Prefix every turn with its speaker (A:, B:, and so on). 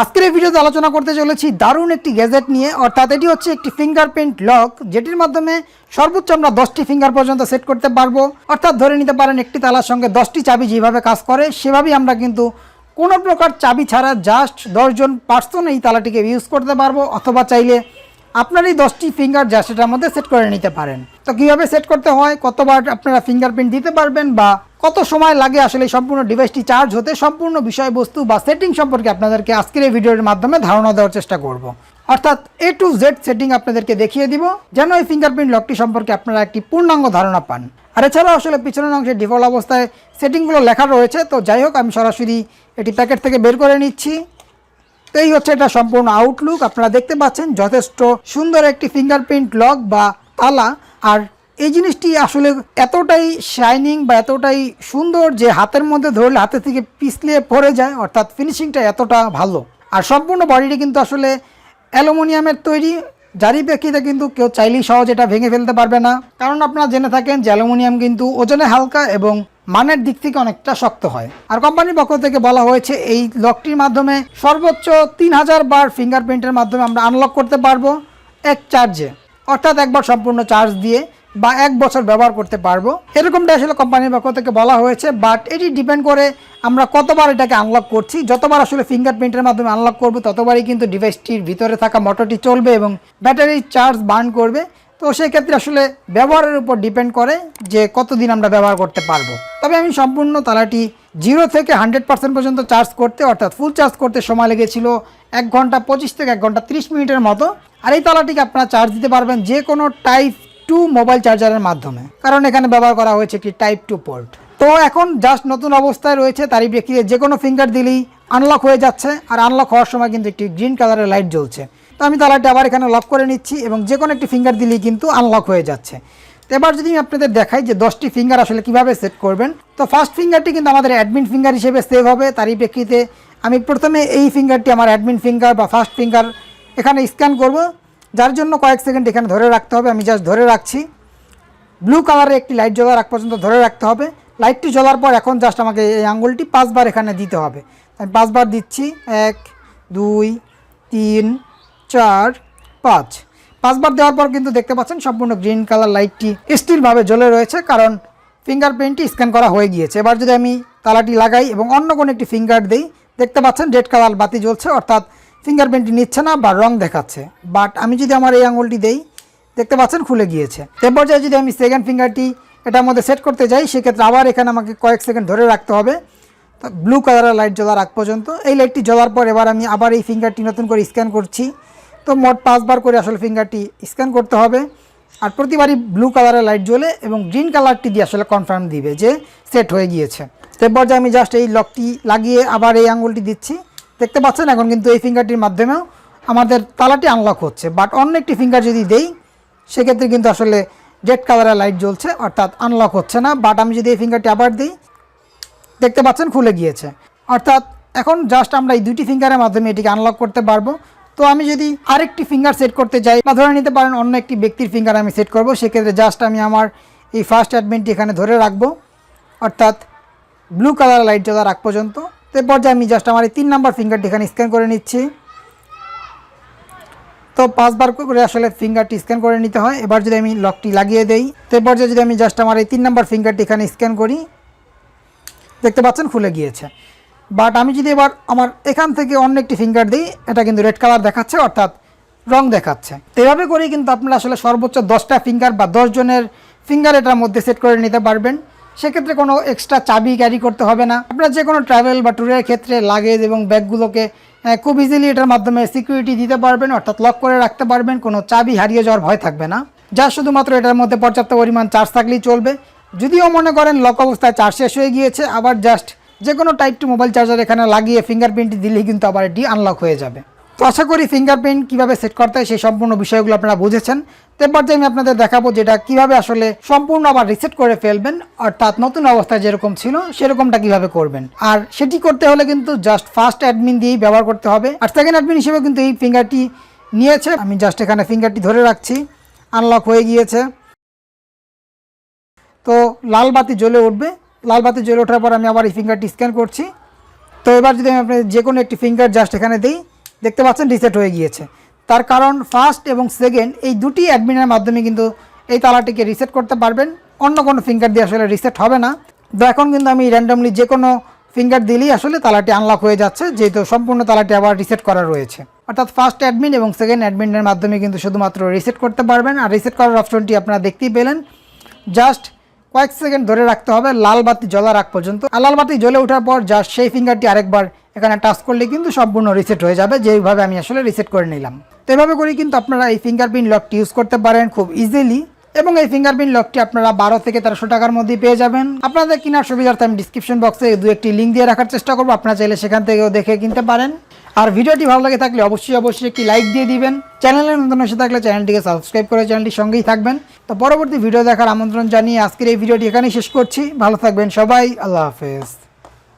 A: আজকের এই ভিডিওতে আলোচনা করতে চলেছি দারুণ একটি গ্যাজেট নিয়ে, অর্থাৎ এটি হচ্ছে একটি ফিঙ্গারপ্রিন্ট লক যেটির মাধ্যমে সর্বোচ্চ আমরা দশটি ফিঙ্গার পর্যন্ত সেট করতে পারব। অর্থাৎ ধরে নিতে পারেন একটি তালার সঙ্গে দশটি চাবি যেভাবে কাজ করে, সেভাবেই আমরা কিন্তু কোনো প্রকার চাবি ছাড়া জাস্ট দশজন পার্সন এই তালাটিকে ইউজ করতে পারব। অথবা চাইলে আপনার এই দশটি ফিঙ্গার যা সেটার মধ্যে সেট করে নিতে পারেন। তো কীভাবে সেট করতে হয়? কতবার আপনারা ফিঙ্গারপ্রিন্ট দিতে পারবেন বা কত সময় লাগে আসলে সম্পূর্ণ ডিভাইসটি চার্জ হতে? সম্পূর্ণ বিষয়বস্তু বা সেটিং সম্পর্কে আপনাদেরকে আজকের এই ভিডিওর মাধ্যমে ধারণা দেওয়ার চেষ্টা করব। অর্থাৎ এ টু জেড সেটিং আপনাদেরকে দেখিয়ে দিব, যেন এই ফিঙ্গারপ্রিন্ট লকটি সম্পর্কে আপনারা একটি পূর্ণাঙ্গ ধারণা পান। আর এছাড়াও আসলে পিছনের অংশে ডিফল্ট অবস্থায় সেটিংগুলো লেখা রয়েছে, তো যাই হোক, আমি সরাসরি এটি প্যাকেট থেকে বের করে নিচ্ছি। এই হচ্ছে এটা সম্পূর্ণ আউটলুক আপনারা দেখতে পাচ্ছেন যথেষ্ট সুন্দর একটি ফিঙ্গারপ্রিন্ট লক বা তালা। আর এই জিনিসটি আসলে এতটাই শাইনিং বা এতটাই সুন্দর যে হাতের মধ্যে ধরলে হাতে থেকে পিছলিয়ে পড়ে যায়, অর্থাৎ ফিনিশিংটা এতটা ভালো। আর সম্পূর্ণ বডিটি কিন্তু আসলে অ্যালুমিনিয়ামের তৈরি। যারই প্রেক্ষিতে কিন্তু কেউ চাইলেই সহজ এটা ভেঙে ফেলতে পারবে না। কারণ আপনারা জেনে থাকেন যে অ্যালুমিনিয়াম কিন্তু ওজনে হালকা এবং মানের দিক থেকে অনেকটা শক্ত হয়। আর কোম্পানির পক্ষ থেকে বলা হয়েছে, এই লকটির মাধ্যমে সর্বোচ্চ তিন হাজার বার ফিঙ্গারপ্রিন্টের মাধ্যমে আমরা আনলক করতে পারব এক চার্জে অর্থাৎ একবার সম্পূর্ণ চার্জ দিয়ে বা এক বছর ব্যবহার করতে পারব। এরকমটা আসলে কোম্পানির পক্ষ থেকে বলা হয়েছে বাট এটি ডিপেন্ড করে আমরা কতবার এটাকে আনলক করছি। যতবার আসলে ফিঙ্গারপ্রিন্টের মাধ্যমে আনলক করব, ততবারই কিন্তু ডিভাইসটির ভিতরে থাকা মোটরটি চলবে এবং ব্যাটারি চার্জ বার্ন করবে। তো সেক্ষেত্রে আসলে ব্যবহারের উপর ডিপেন্ড করে যে কতদিন আমরা ব্যবহার করতে পারব। তবে আমি সম্পূর্ণ তালাটি জিরো থেকে হান্ড্রেড পার্সেন্ট পর্যন্ত চার্জ করতে, অর্থাৎ ফুল চার্জ করতে সময় লেগেছিল এক ঘণ্টা পঁচিশ থেকে এক ঘণ্টা তিরিশ মিনিটের মতো। আর এই তালাটিকে আপনারা চার্জ দিতে পারবেন যে কোনো টাইপ টু মোবাইল চার্জারের মাধ্যমে। কারণ এখানে ব্যবহার করা হয়েছে একটি টাইপ টু পোর্ট তো এখন জাস্ট নতুন অবস্থায় রয়েছে, তারই প্রেক্ষিতে যে কোনো ফিঙ্গার দিলেই আনলক হয়ে যাচ্ছে। আর আনলক হওয়ার সময় কিন্তু একটি গ্রিন কালারের লাইট জ্বলছে। তো আমি তালাটি আবার এখানে লক করে নিচ্ছি এবং যে কোনো একটি ফিঙ্গার দিলেই কিন্তু আনলক হয়ে যাচ্ছে। তো এবার যদি আমি আপনাদের দেখাই যে দশটি ফিঙ্গার আসলে কীভাবে সেট করবেন, তো ফার্স্ট ফিঙ্গারটি কিন্তু আমাদের অ্যাডমিন ফিঙ্গার হিসেবে সেভ হবে, তারই প্রেক্ষিতে আমি প্রথমে এই ফিঙ্গারটি আমার অ্যাডমিন ফিঙ্গার বা ফার্স্ট ফিঙ্গার এখানে স্ক্যান করব, যার জন্য কয়েক সেকেন্ড এখানে ধরে রাখতে হবে, আমি জাস্ট ধরে রাখছি। ব্লু কালারে একটি লাইট জ্বলার আগ পর্যন্ত ধরে রাখতে হবে। লাইটটি জ্বলার পর এখন জাস্ট আমাকে এই আঙ্গুলটি পাঁচবার এখানে দিতে হবে। আমি পাঁচবার দিচ্ছি, এক, দুই, তিন চার, পাঁচ। পাঁচবার দেওয়ার পর কিন্তু দেখতে পাচ্ছেন সম্পূর্ণ গ্রিন কালার লাইটটি স্টিলভাবে জ্বলে রয়েছে, কারণ ফিঙ্গারপ্রিন্টটি স্ক্যান করা হয়ে গিয়েছে। এবার যদি আমি তালাটি লাগাই এবং অন্য কোনো একটি ফিঙ্গার দিই, দেখতে পাচ্ছেন রেড কালার বাতি জ্বলছে, অর্থাৎ ফিঙ্গারপ্রিন্টটি নিচ্ছে না বা রং দেখাচ্ছে। বাট আমি যদি আমার এই আঙুলটি দেই, দেখতে পাচ্ছেন খুলে গিয়েছে। এ পর্যায়ে যদি আমি সেকেন্ড ফিঙ্গারটি এটার মধ্যে সেট করতে যাই, সেক্ষেত্রে আবার এখানে আমাকে কয়েক সেকেন্ড ধরে রাখতে হবে। ব্লু কালারের লাইট জ্বলার আগ পর্যন্ত। এই লাইটটি জ্বলার পর এবার আমি আবার এই ফিঙ্গারটি নতুন করে স্ক্যান করছি। তো মোট পাঁচবার করে আসলে ফিঙ্গারটি স্ক্যান করতে হবে। আর প্রতিবারই ব্লু কালারের লাইট জ্বলে এবং গ্রিন কালারটি দিয়ে আসলে কনফার্ম দিবে যে সেট হয়ে গিয়েছে। তো এ পর্যায়ে আমি জাস্ট এই লকটি লাগিয়ে আবার এই আঙুলটি দিচ্ছি। দেখতে পাচ্ছেন এখন কিন্তু এই ফিঙ্গারটির মাধ্যমেও আমাদের তালাটি আনলক হচ্ছে। বাট অন্য একটি ফিঙ্গার যদি দেই, সেক্ষেত্রে কিন্তু আসলে রেড কালারের লাইট জ্বলছে, অর্থাৎ আনলক হচ্ছে না। বাট আমি যদি এই ফিঙ্গারটি আবার দিই, দেখতে পাচ্ছেন খুলে গিয়েছে। অর্থাৎ এখন জাস্ট আমরা এই দুইটি ফিঙ্গারের মাধ্যমে এটিকে আনলক করতে পারব। তো আমি যদি আরেকটি ফিঙ্গার সেট করতে যাই বা ধরে নিতে পারেন অন্য একটি ব্যক্তির ফিঙ্গার আমি সেট করব, সেক্ষেত্রে জাস্ট আমি আমার এই ফার্স্ট অ্যাডমিনটি এখানে ধরে রাখব। অর্থাৎ ব্লু কালার লাইট জ্বলার আগ পর্যন্ত। তো এর পর্যায়ে আমি জাস্ট আমার এই তিন নাম্বার ফিঙ্গারটি এখানে স্ক্যান করে নিচ্ছি। তো পাঁচবার করে আসলে ফিঙ্গারটি স্ক্যান করে নিতে হয়। এবার যদি আমি লকটি লাগিয়ে দেই, তো এর পর্যায়ে যদি আমি জাস্ট আমার এই তিন নাম্বার ফিঙ্গারটি এখানে স্ক্যান করি, দেখতে পাচ্ছেন খুলে গিয়েছে। বাট আমি যদি এবার আমার এখান থেকে অন্য একটি ফিঙ্গার দিই, এটা কিন্তু রেড কালার দেখাচ্ছে, অর্থাৎ রং দেখাচ্ছে। তো এভাবে করেই কিন্তু আপনারা আসলে সর্বোচ্চ দশটা ফিঙ্গার বা দশ জনের ফিঙ্গার এটার মধ্যে সেট করে নিতে পারবেন। সেক্ষেত্রে কোনো এক্সট্রা চাবি ক্যারি করতে হবে না। আপনার যে কোনো ট্রাভেল বা ট্যুরের ক্ষেত্রে লাগেজ এবং ব্যাগগুলোকে খুব ইজিলি এটার মাধ্যমে সিকিউরিটি দিতে পারবেন, অর্থাৎ লক করে রাখতে পারবেন, কোনো চাবি হারিয়ে যাওয়ার ভয় থাকবে না। যা শুধুমাত্র এটার মধ্যে পর্যাপ্ত পরিমাণ চার্জ থাকলেই চলবে। যদিও মনে করেন লক অবস্থায় চার্জ শেষ হয়ে গিয়েছে, আবার জাস্ট যে কোনো টাইপ টু মোবাইল চার্জার এখানে লাগিয়ে ফিঙ্গারপ্রিন্টটি দিলেই কিন্তু আবার এটি আনলক হয়ে যাবে। তো আশা করি ফিঙ্গারপ্রিন্ট কীভাবে সেট করতে হয় সেই সম্পূর্ণ বিষয়গুলো আপনারা বুঝেছেন। এরপর যে আমি আপনাদের দেখাবো যেটা কীভাবে আসলে সম্পূর্ণ আবার রিসেট করে ফেলবেন, অর্থাৎ নতুন অবস্থায় যেরকম ছিল সেরকমটা কীভাবে করবেন। আর সেটি করতে হলে কিন্তু জাস্ট ফার্স্ট অ্যাডমিন দিয়েই ব্যবহার করতে হবে। আর সেকেন্ড অ্যাডমিন হিসেবে কিন্তু এই ফিঙ্গারটি নিয়েছে। আমি জাস্ট এখানে ফিঙ্গারটি ধরে রাখছি। আনলক হয়ে গিয়েছে। তো লাল বাতি জ্বলে উঠবে। লাল বাতি জ্বলে ওঠার পর আমি আবার এই ফিঙ্গারটি স্ক্যান করছি। তো এবার যদি আমি আপনাদের যে কোনো একটি ফিঙ্গার জাস্ট এখানে দিই, দেখতে পাচ্ছেন রিসেট হয়ে গিয়েছে। তার কারণ ফার্স্ট এবং সেকেন্ড এই দুটি অ্যাডমিনের মাধ্যমে কিন্তু এই তালাটিকে রিসেট করতে পারবেন। অন্য কোনো ফিঙ্গার দিয়ে আসলে রিসেট হবে না। তো এখন কিন্তু আমি র্যান্ডমলি যে কোনো ফিঙ্গার দিলেই আসলে তালাটি আনলক হয়ে যাচ্ছে, যেহেতু সম্পূর্ণ তালাটি আবার রিসেট করা রয়েছে। অর্থাৎ ফার্স্ট অ্যাডমিন এবং সেকেন্ড অ্যাডমিনের মাধ্যমে কিন্তু শুধুমাত্র রিসেট করতে পারবেন। আর রিসেট করার অপশনটি আপনারা দেখতেই পেলেন। জাস্ট কয়েক সেকেন্ড ধরে রাখতে হবে, লাল বাতি জ্বলার আগ পর্যন্ত। আর লাল বাতি জ্বলে ওঠার পর যা সেই ফিঙ্গারটি আরেকবার এখানে টাচ করলে কিন্তু সম্পূর্ণ রিসেট হয়ে যাবে যেইভাবে আমি আসলে রিসেট করে নিলাম। তো এভাবে করে কিন্তু আপনারা এই ফিঙ্গারপ্রিন্ট লকটি ইউজ করতে পারেন খুব ইজিলি এবং এই ফিঙ্গারপ্রিন্ট লকটি আপনারা বারো থেকে তেরোশো টাকার মধ্যে পেয়ে যাবেন। আপনাদের কেনার সুবিধার্থে আমি ডিসক্রিপশন বক্সে দু একটি লিঙ্ক দিয়ে রাখার চেষ্টা করব। আপনারা চাইলে সেখান থেকেও দেখে কিনতে পারেন। আর ভিডিওটি ভালো লাগে থাকলে অবশ্যই অবশ্যই একটি লাইক দিয়ে দিবেন। চ্যানেলের নতুন এসে থাকলে চ্যানেলটিকে সাবস্ক্রাইব করে চ্যানেলটির সঙ্গেই থাকবেন। তো পরবর্তী ভিডিও দেখার আমন্ত্রণ জানিয়ে আজকের এই ভিডিওটি এখানেই শেষ করছি। ভালো থাকবেন সবাই। আল্লাহ হাফেজ।